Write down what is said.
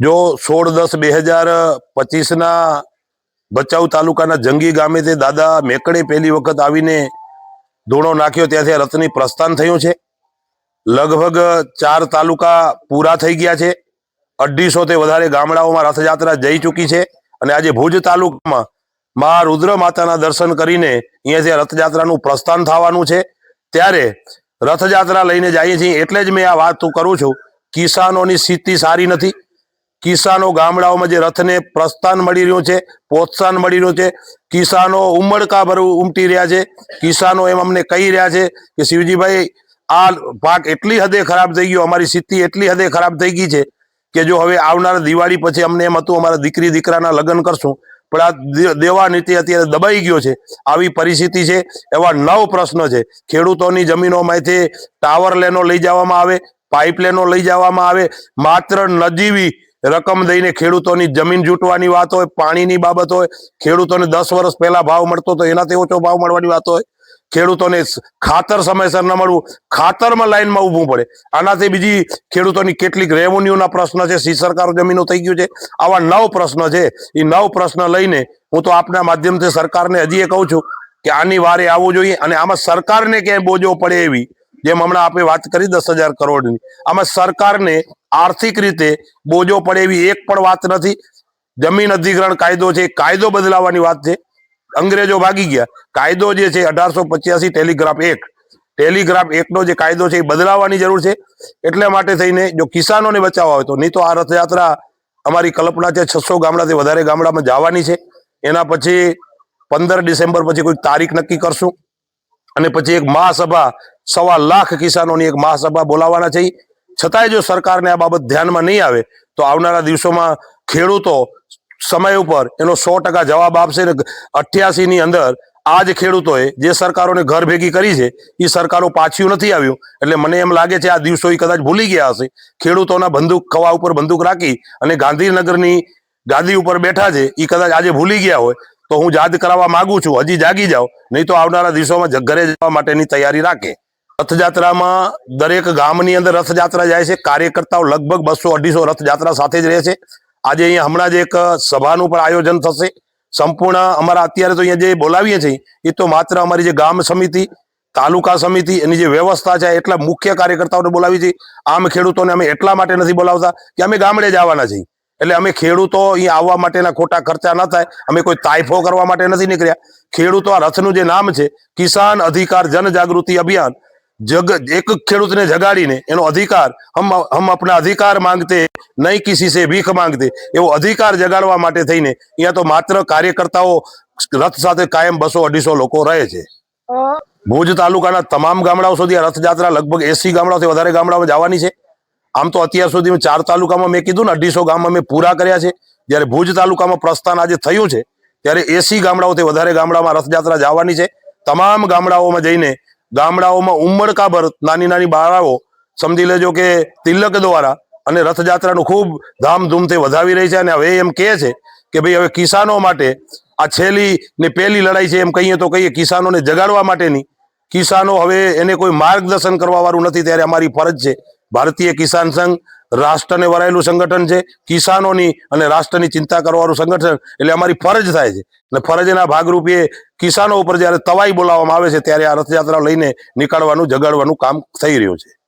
જો સોળ દસ બે હજાર પચીસના ભચાઉ તાલુકાના જંગી ગામે તે દાદા મેકડે પહેલી વખત આવીને ધૂણો નાખ્યો, ત્યાંથી રથની પ્રસ્થાન થયું છે. લગભગ ચાર તાલુકા પૂરા થઈ ગયા છે. અઢીસો તે વધારે ગામડાઓમાં રથયાત્રા જઈ ચૂકી છે અને આજે ભુજ તાલુકામાં મા રુદ્ર માતાના દર્શન કરીને અહીંયાથી રથયાત્રાનું પ્રસ્થાન થવાનું છે. ત્યારે રથયાત્રા લઈને જઈએ છીએ. એટલે જ મેં આ વાત કરું છું. કિસાનોની સ્થિતિ સારી નથી. કિસાનો ગામડાઓમાં જે રથને પ્રસ્થાન મળી રહ્યું છે, પ્રોત્સાહન મળી રહ્યું છે, કિસાનો ઉમળકા ભરવું ઉમટી રહ્યા છે, કિસાનો એમ અમને કહી રહ્યા છે કે શિવજીભાઈ, આ પાક એટલી હદે ખરાબ થઈ ગયો, અમારી સ્થિતિ એટલી હદે ખરાબ થઈ ગઈ છે કે જો હવે આવનાર દિવાળી પછી અમને એમ હતું, અમારા દીકરી દીકરાના લગ્ન કરશું, પણ આ દેવા નીતિ અત્યારે દબાઈ ગયો છે, આવી પરિસ્થિતિ છે, એવા નવ પ્રશ્નો છે, ખેડૂતોની જમીનોમાંથી ટાવર લેનો લઈ જવામાં આવે પાઇપલાઇનો લઈ જવામાં આવે, માત્ર નજીવી રકમ દઈને ખેડૂતોની જમીન જૂટવાની વાત હોય, પાણીની બાબત હોય, ખેડૂતોને દસ વર્ષ પહેલા ભાવ મળતો તો એનાથી ઓછો ભાવ મળવાની વાત હોય. ખેડૂતોને ખાતર સમયસર ન મળવું, ખાતરમાં લાઈનમાં ઊભું પડે. આનાથી બીજી ખેડૂતોની કેટલીક રેવન્યુના પ્રશ્ન છે, સી સરકારો જમીનો થઈ ગયું છે. આવા નવ પ્રશ્ન છે એ નવ પ્રશ્ન લઈને હું તો આપના માધ્યમથી સરકારને હજી એ કહું છું કે આની વારે આવવું જોઈએ અને આમાં સરકારને ક્યાંય બોજો પડે એવી જેમ હમણાં આપણે વાત કરી દસ હજાર કરોડની. આમાં સરકારને આર્થિક રીતે બોજો પડે એવી એક પણ વાત નથી. જમીન અધિગ્રહણ કાયદો છે કાયદો બદલાવાની વાત છે. અંગ્રેજો ભાગી ગયા. કાયદો જે છે, અઢારસો પચ્યાસી ટેલિગ્રાફ એક્ટ ટેલિગ્રાફ એકનો જે કાયદો છે, એ બદલાવવાની જરૂર છે. એટલા માટે થઈને જો કિસાનોને બચાવવા હોય તો નહીં તો આ રથયાત્રા અમારી કલ્પના છે, છસો ગામડાથી વધારે ગામડામાં જવાની છે. એના પછી પંદર ડિસેમ્બર પછી કોઈ તારીખ નક્કી કરશું. અને પછી એક મહાસભા, સવા લાખ કિસાનોની એક મહાસભા બોલાવવાના છે છતાંય જો સરકારને આ બાબત ધ્યાનમાં નહીં આવે, તો આવનારા દિવસોમાં ખેડૂતો સમય ઉપર એનો સો ટકા જવાબ આપશે ને અઠ્યાસીની અંદર આ જ ખેડૂતોએ જે સરકારોને ઘર ભેગી કરી છે એ સરકારો પાછું નથી આવ્યું. એટલે મને એમ લાગે છે આ દિવસો એ કદાચ ભૂલી ગયા હશે. ખેડૂતોના બંદૂક ખવા ઉપર બંદૂક રાખી અને ગાંધીનગરની ગાદી ઉપર બેઠા છે એ કદાચ આજે ભૂલી ગયા હોય. તો હું યાદ કરાવવા માંગુ છું, હજી જાગી જાઓ. નહીં તો આવનારા દિવસોમાં જ- ઘરે જવા માટેની તૈયારી રાખે. રથયાત્રામાં દરેક ગામની અંદર રથયાત્રા જાય છે. કાર્યકર્તાઓ લગભગ બસો અઢીસો રથયાત્રા સાથે જ રહે છે. આજે અહીંયા હમણાં જ એક સભાનું પણ આયોજન થશે. સંપૂર્ણ અમારા અત્યારે તો અહીંયા જે બોલાવીએ છીએ, એ તો માત્ર અમારી જે ગામ સમિતિ, તાલુકા સમિતિ, એની જે વ્યવસ્થા છે, એટલા મુખ્ય કાર્યકર્તાઓને બોલાવી છે. આમ ખેડૂતોને અમે એટલા માટે નથી બોલાવતા કે અમે ગામડે જવાના છીએ. એટલે અમે ખેડૂતો અહીંયા આવવા માટેના ખોટા ખર્ચા ન થાય. અમે કોઈ તાઇફો કરવા માટે નથી નીકળ્યા. ખેડૂતો આ રથનું જે નામ છે કિસાન અધિકાર જનજાગૃતિ અભિયાન જગ એક ખેડૂતને જગાડીને એનો અધિકાર હમ હમ આપણા અધિકાર માંગતે નહીં કિસી સે ભીખ માંગતે એવો અધિકાર જગાડવા માટે થઈને અહીંયા તો માત્ર કાર્યકર્તાઓ રથ સાથે કાયમ બસો અઢીસો લોકો રહે છે. ભુજ તાલુકાના તમામ ગામડાઓ સુધી આ રથયાત્રા લગભગ એસી ગામડાઓથી વધારે ગામડામાં જવાની છે. આમ તો અત્યાર સુધી ચાર તાલુકામાં મેં કીધું ને, અઢીસો ગામમાં મેં પૂરા કર્યા છે. જ્યારે ભુજ તાલુકામાં પ્રસ્થાન આજે થયું છે, ત્યારે એસી ગામડાઓથી વધારે ગામડામાં રથયાત્રા જવાની છે. તમામ ગામડાઓમાં જઈને, ગામડાઓમાં ઉમળકાભર નાની નાની બાળાઓ સમજી લેજો કે તિલક દ્વારા અને રથયાત્રાનું ખૂબ ધામધૂમથી વધાવી રહી છે અને હવે એમ કહે છે કે ભાઈ હવે કિસાનો માટે આ છેલ્લી ને પહેલી લડાઈ છે એમ કહીએ તો કહીએ કિસાનોને જગાડવા માટેની. કિસાનો હવે એને કોઈ માર્ગદર્શન કરવા વાળું નથી, ત્યારે અમારી ફરજ છે ભારતીય કિસાન સંઘ રાષ્ટ્રને વરાયેલું સંગઠન છે. કિસાનોની અને રાષ્ટ્રની ચિંતા કરવાનું સંગઠન એટલે અમારી ફરજ થાય છે. અને ફરજના ભાગરૂપે કિસાનો ઉપર જ્યારે તવાઈ બોલાવવામાં આવે છે, ત્યારે આ રથયાત્રા લઈને નીકળવાનું, જગાડવાનું કામ થઈ રહ્યું છે.